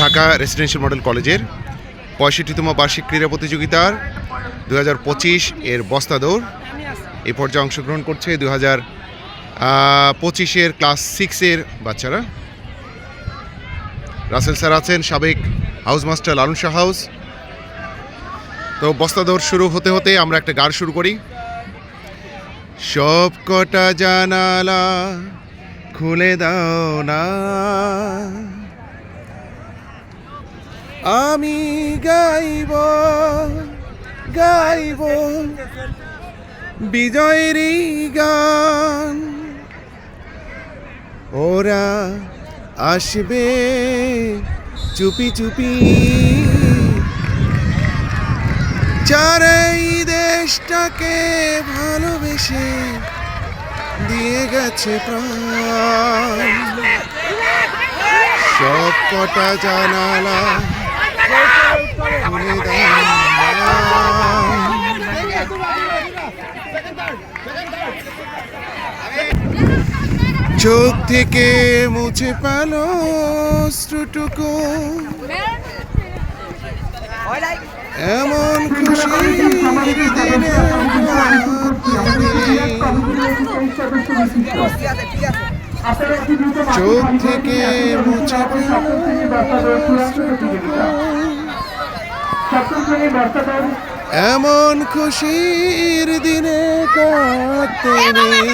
Dhaka residential model কলেজের পঁয়ষট্টিতম বার্ষিক ক্রীড়া প্রতিযোগিতার দু হাজার পঁচিশ এর বস্তা দৌড়। এই পর্যায়ে অংশগ্রহণ করছে দু হাজার পঁচিশের ক্লাস সিক্সের বাচ্চারা। রাসেল স্যার আছেন সাবেক house master Lalon Shah house. তো বস্তা দৌড় শুরু হতে হতে আমরা একটা গান শুরু করি। সব কটা জানালা খুলে দাও না। আমি গাইব গাইব বিজয়েরই গান ওরা আসবে চুপি চুপি যারা এই দেশটাকে ভালোবেসে দিয়ে গেছে প্রাণ সব কটা জানালা। চোখ থেকে মুছে পালো অশ্রুটুকু এমন খুশি দিনে চোখ থেকে মুছে পেল এমন খুশির দিনে কাটতে নেই।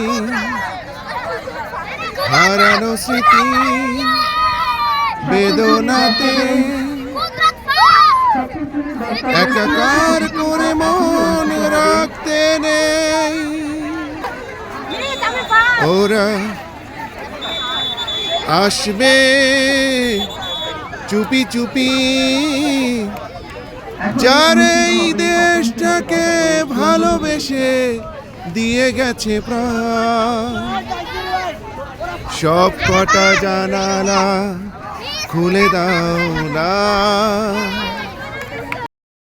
হারানো স্মৃতি বেদনাতে একাকার করে মন রাখতে নেই। ওরা আসবে চুপি চুপি যার এই দেশটাকে ভালোবেসে দিয়ে গেছে প্রাণ সব কটা জানালা খুলে দাও না।